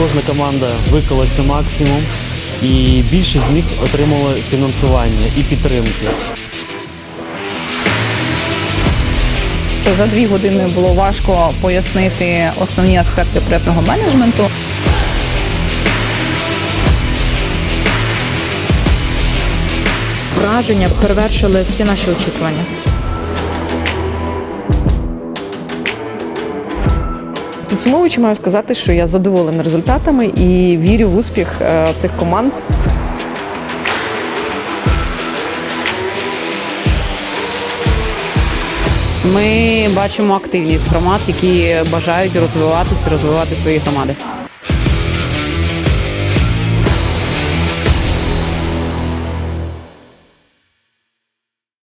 кожна команда виклалась на максимум, і більшість з них отримали фінансування і підтримки. за дві години було важко пояснити основні аспекти проєктного менеджменту. Враження перевершили всі наші очікування. Підсумовуючи, маю сказати, що я задоволена результатами і вірю в успіх е, цих команд. Ми бачимо активність громад, які бажають розвиватися, розвивати свої громади.